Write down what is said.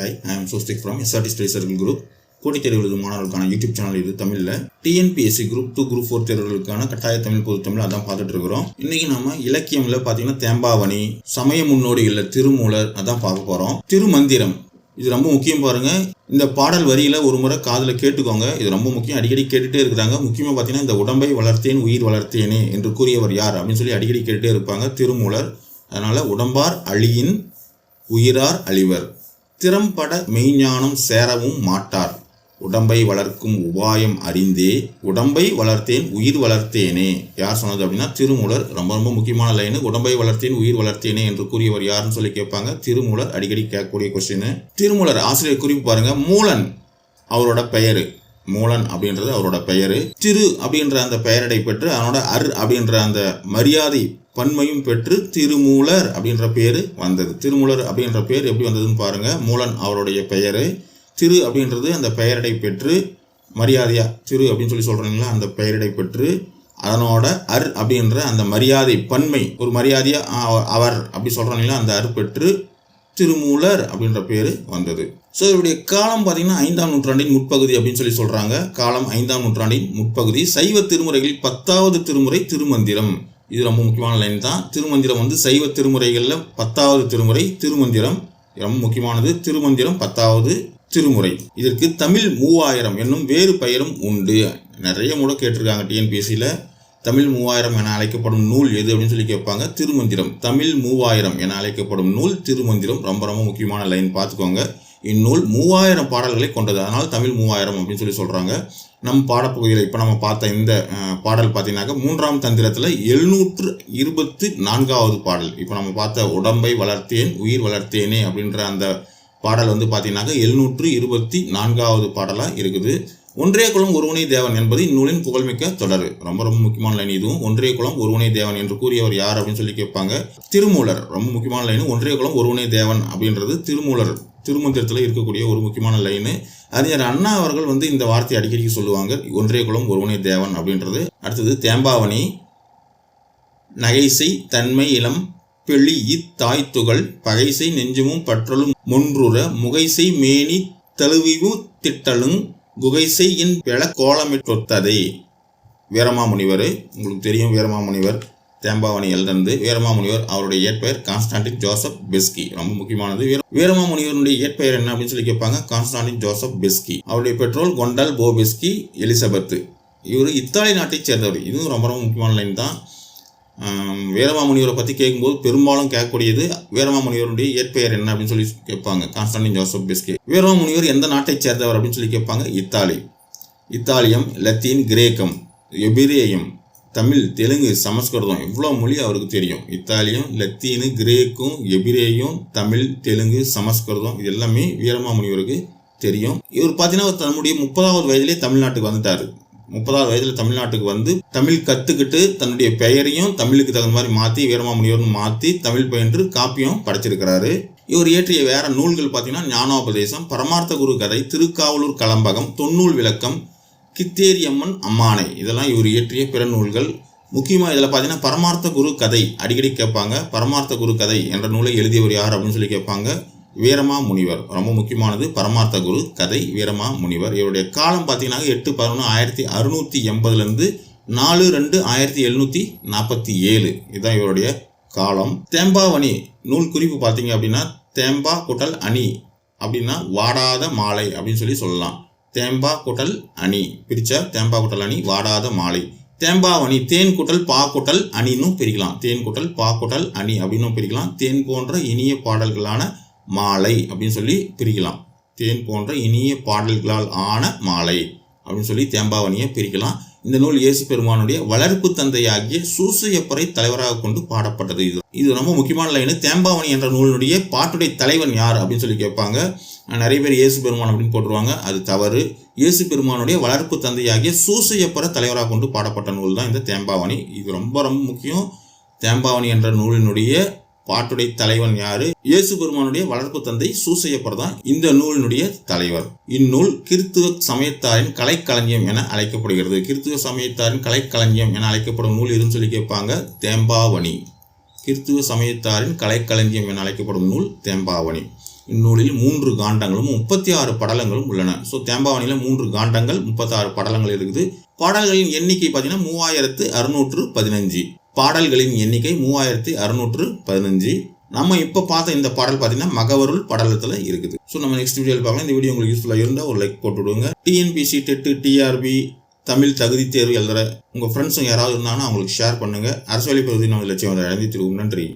Hi I am Sostik from SRT study circle group போட்டித் தேர்வு மாணவர்களுக்கான யூடியூப் சேனல் இது தமிழில். TNPSC group two group four தேர்வுகளுக்கான கட்டாய தமிழ் பொது தமிழ் அதான் பார்த்துட்டு இருக்கிறோம். இன்னைக்கு நம்ம இலக்கியம்ல பார்த்தீங்கன்னா தேம்பாவணி சமய முன்னோடிகளில் திருமூலர் அதான் பார்க்க போகிறோம் திருமந்திரம் இது ரொம்ப முக்கியம் பாருங்க. இந்த பாடல் வரியில ஒரு முறை காதில் கேட்டுக்கோங்க. இது ரொம்ப முக்கியம். அடிக்கடி கேட்டுட்டே இருக்கிறாங்க. முக்கியமாக பார்த்தீங்கன்னா இந்த உடம்பை வளர்த்தேன் உயிர் வளர்த்தேனே என்று கூறியவர் யார் அப்படின்னு சொல்லி அடிக்கடி கேட்டுட்டே இருப்பாங்க திருமூலர். அதனால உடம்பார் அழியின் உயிரார் அழிவர். திறம்பட மெய்ஞானம் சேரவும் மாட்டார். உடம்பை வளர்க்கும் உபாயம் அறிந்தே உடம்பை வளர்த்தேன் உயிர் வளர்த்தேனே. யார் சொன்னது அப்படின்னா திருமூலர் ரொம்ப ரொம்ப முக்கியமான லைனு உடம்பை வளர்த்தேன் உயிர் வளர்த்தேனே என்று கூறியவர் யாருன்னு சொல்லி கேட்பாங்க. திருமூலர் அடிக்கடி கேட்கக்கூடிய கொஸ்டின் திருமூலர் ஆசிரியர் குறிப்பு பாருங்க. மூலன் அவரோட பெயர். மூலன் அப்படின்றது அவரோட பெயர். திரு அப்படின்ற அந்த பெயரடை பெற்று அவனோட அர் அப்படின்ற அந்த மரியாதை பன்மையும் பெற்று திருமூலர் அப்படின்ற பேர் வந்தது. திருமூலர் அப்படின்ற பேர் எப்படி வந்ததுன்னு பாருங்க. மூலன் அவருடைய பெயர் திரு அப்படின்றது அந்த பெயரடை பெற்று மரியாதையா திரு அப்படின்னு சொல்லி சொல்கிறீங்களா அந்த பெயரடை பெற்று அதனோட அர் அப்படின்ற அந்த மரியாதை பன்மை ஒரு மரியாதையாக அவர் அப்படி சொல்கிறாங்களா அந்த அர் பெற்று திருமூலர் அப்படின்ற பேர் வந்தது. ஸோ இவருடைய காலம் பார்த்தீங்கன்னா ஐந்தாம் நூற்றாண்டின் முற்பகுதி அப்படின்னு சொல்லி சொல்கிறாங்க காலம் ஐந்தாம் நூற்றாண்டின் முற்பகுதி. சைவ திருமுறைகளில் பத்தாவது திருமுறை திருமந்திரம். இது ரொம்ப முக்கியமான லைன் தான். திருமந்திரம் வந்து சைவ திருமுறைகளில் பத்தாவது திருமுறை திருமந்திரம். ரொம்ப முக்கியமானது. திருமந்திரம் பத்தாவது திருமுறை. இதற்கு தமிழ் மூவாயிரம் என்னும் வேறு பெயரும் உண்டு. நிறைய முறை கேட்டிருக்காங்க டிஎன்பிஎஸ்சியில் தமிழ் மூவாயிரம் என அழைக்கப்படும் நூல் எது அப்படின்னு சொல்லி கேட்பாங்க. திருமந்திரம். தமிழ் மூவாயிரம் என அழைக்கப்படும் நூல் திருமந்திரம். ரொம்ப ரொம்ப முக்கியமான லைன் பார்த்துக்கோங்க. இந்நூல் மூவாயிரம் பாடல்களை கொண்டது. அதனால் தமிழ் மூவாயிரம் அப்படின்னு சொல்லி சொல்கிறாங்க நம் பாடப்பகுதியில் இப்போ நம்ம பார்த்த இந்த பாடல் பார்த்தீங்கன்னாக்க மூன்றாம் தந்திரத்தில் எழுநூற்று இருபத்து நான்காவது பாடல். இப்போ நம்ம பார்த்த உடம்பை வளர்த்தேன் உயிர் வளர்த்தேனே அப்படின்ற அந்த பாடல் வந்து பார்த்தீங்கன்னாக்கா எழுநூற்று இருபத்தி நான்காவது பாடலாக இருக்குது. ஒன்றே குலம் ஒருவனை தேவன் என்பது இந்நூலின் புகழ்மிக்க தொடர். ரொம்ப ரொம்ப முக்கியமான லைன் இதுவும். ஒன்றே குலம் ஒருவனை தேவன் என்று கூறியவர் யார் அப்படின்னு சொல்லி கேட்பாங்க. திருமூலர். ரொம்ப முக்கியமான லைன் ஒன்றே குலம் ஒருவனை தேவன் அப்படின்றது திருமூலர். திருமந்திரத்தில் இருக்கக்கூடிய ஒரு முக்கியமான லைனு அறிஞர் அண்ணா அவர்கள் வந்து இந்த வார்த்தையை அடிக்கடி சொல்லுவாங்க. ஒன்றே குலம் ஒருவனே தேவன் அப்படின்றது. அடுத்தது தேம்பாவணி நகைசை தன்மை இளம் பெளி இத்தாய்த்துகள் பகைசை நெஞ்சமும் பற்றலும் முன்றுற முகைசை மேனி தழுவிவு திட்டலும் குகைசை என் பெள கோலமிட்டொத்ததை வீரமாமுனிவர் உங்களுக்கு தெரியும் வீரமாமுனிவர். தேம்பாவணியிலிருந்து எழுதுனது வீரமாமுனிவர் அவருடைய இயற்பெயர் கான்ஸ்டான்டின் ஜோசப் பெஸ்கி. ரொம்ப முக்கியமானது வீர வீரமாமுனிவருடைய இயற்பெயர் என்ன அப்படின்னு சொல்லி கேட்பாங்க? Constantine Joseph Beschi. அவருடைய பெற்றோர் கொண்டல் போபெஸ்கி எலிசபெத் இவர் இத்தாலி நாட்டைச் சேர்ந்தவர். இதுவும் ரொம்ப ரொம்ப முக்கியமான லைன் தான். ஆம், வீரமாமுனிவரை பற்றி கேட்கும்போது பெரும்பாலும் கேட்கக்கூடியது வீரமாமுனிவருடைய இயற்பெயர் என்ன அப்படின்னு சொல்லி கேட்பாங்க. Constantine Joseph Beschi. வீரமாமுனிவர் எந்த நாட்டைச் சேர்ந்தவர் அப்படின்னு சொல்லி கேட்பாங்க? இத்தாலி. இத்தாலியம் லத்தீன் கிரேக்கம் எபிரேயம். தமிழ் தெலுங்கு சமஸ்கிருதம் இவ்வளோ மொழி அவருக்கு தெரியும். இத்தாலியும் லத்தீனு கிரேக்கும் எபிரேயும் தமிழ் தெலுங்கு சமஸ்கிருதம் இது எல்லாமே வீரமாமுனிவருக்கு தெரியும். இவர் பார்த்தீங்கன்னா தன்னுடைய முப்பதாவது வயதிலே தமிழ்நாட்டுக்கு வந்துட்டாரு. முப்பதாவது வயதில் தமிழ்நாட்டுக்கு வந்து தமிழ் கற்றுக்கிட்டு தன்னுடைய பெயரையும் தமிழுக்கு தகுந்த மாதிரி மாற்றி வீரமாமுனிவர்னு மாற்றி தமிழ் பயின்று காப்பியம் படைச்சிருக்கிறாரு. இவர் இயற்றிய வேற நூல்கள் பார்த்தீங்கன்னா ஞானோபதேசம் பரமார்த்த குரு கதை திருக்காவலூர் கலம்பகம் தொன்னூல் விளக்கம் கித்தேரியம்மன் அம்மானை. இதெல்லாம் இவர் இயற்றிய பிற நூல்கள். முக்கியமாக இதில் பார்த்தீங்கன்னா பரமார்த்த குரு கதை அடிக்கடி கேட்பாங்க. பரமார்த்த குரு கதை என்ற நூலை எழுதியவர் யார் அப்படின்னு சொல்லி கேட்பாங்க. வீரமா முனிவர். ரொம்ப முக்கியமானது பரமார்த்த குரு கதை வீரமா முனிவர். இவருடைய காலம் பார்த்தீங்கன்னா எட்டு பதினொன்று ஆயிரத்தி அறுநூற்றி எண்பதுலேருந்து நாலு ரெண்டு ஆயிரத்தி எழுநூற்றி நாற்பத்தி ஏழு. இதுதான் இவருடைய காலம். தேம்பாவணி நூல் குறிப்பு பார்த்தீங்க அப்படின்னா தேம்பா குட்டல் அணி அப்படின்னா வாடாத மாலை அப்படின்னு சொல்லி சொல்லலாம். தேம்பா குட்டல் அணி. பிரிச்சா தேம்பா குட்டல் அணி வாடாத மாலை. தேம்பாவணி தேன் குட்டல் பா குட்டல் அணின்னும் பிரிக்கலாம். தேன் குட்டல் பா குட்டல் அணி அப்படின்னும் பிரிக்கலாம். தேன் போன்ற இனிய பாடல்களான மாலை அப்படின்னு சொல்லி பிரிக்கலாம். தேன் போன்ற இனிய பாடல்களால் ஆன மாலை அப்படின்னு சொல்லி தேம்பாவணியை பிரிக்கலாம். இந்த நூல் இயேசு பெருமானுடைய வளர்ப்பு தந்தையாகிய சூசையப்பரை தலைவராக கொண்டு பாடப்பட்டது இது. இது ரொம்ப முக்கியமான லைனு தேம்பாவணி என்ற நூலினுடைய பாட்டுடைய தலைவன் யார் அப்படின்னு சொல்லி கேட்பாங்க. நிறைய பேர் இயேசு பெருமான் அப்படின்னு போட்டுருவாங்க. அது தவறு. இயேசு பெருமானுடைய வளர்ப்பு தந்தையாகிய சூசையப்பர தலைவராக கொண்டு பாடப்பட்ட நூல் தான் இந்த தேம்பாவணி. இது ரொம்ப ரொம்ப முக்கியம். தேம்பாவணி என்ற நூலினுடைய பாட்டுடை தலைவன் யாரு? இயேசு பெருமானுடைய வளர்ப்பு தந்தை சூசையப்பர் தான் இந்த நூலினுடைய தலைவர். இந்நூல் கிறித்துவ சமயத்தாரின் கலைக்களஞ்சியம் என அழைக்கப்படுகிறது. கிறித்துவ சமயத்தாரின் கலைக்களஞ்சியம் என அழைக்கப்படும் நூல் எதுன்னு சொல்லி கேட்பாங்க? தேம்பாவணி. கிறித்துவ சமயத்தாரின் கலைக்களஞ்சியம் என அழைக்கப்படும் நூல் தேம்பாவணி. இந்நூலில் மூன்று காண்டங்களும் முப்பத்தி ஆறு படலங்களும் உள்ளன. ஸோ தேம்பாவணியில் மூன்று காண்டங்கள் முப்பத்தாறு படலங்கள் இருக்குது. பாடல்களின் எண்ணிக்கை பார்த்தீங்கன்னா மூவாயிரத்து அறுநூற்று பதினஞ்சு. பாடல்களின் எண்ணிக்கை மூவாயிரத்தி அறுநூற்று பதினஞ்சு. நம்ம இப்போ பார்த்த இந்த பாடல் பார்த்தீங்கன்னா மகவருள் படலத்தில் இருக்குது. ஸோ நம்ம நெக்ஸ்ட் வீடியோவில் பார்க்கலாம். இந்த வீடியோ உங்களுக்கு யூஸ்ஃபுல்லாக இருந்தால் ஒரு லைக் போட்டு விடுங்க. டிஎன்பிசி டெட்டு டிஆர்பி தமிழ் தகுதி தேர்வு எழுதுகிற உங்கள் ஃப்ரெண்ட்ஸுங்க யாராவது இருந்தாங்கன்னா அவங்களுக்கு ஷேர் பண்ணுங்கள் அரசு வழி பகுதி நம்ம லட்சியம் அடைந்து திரும்ப நன்றி.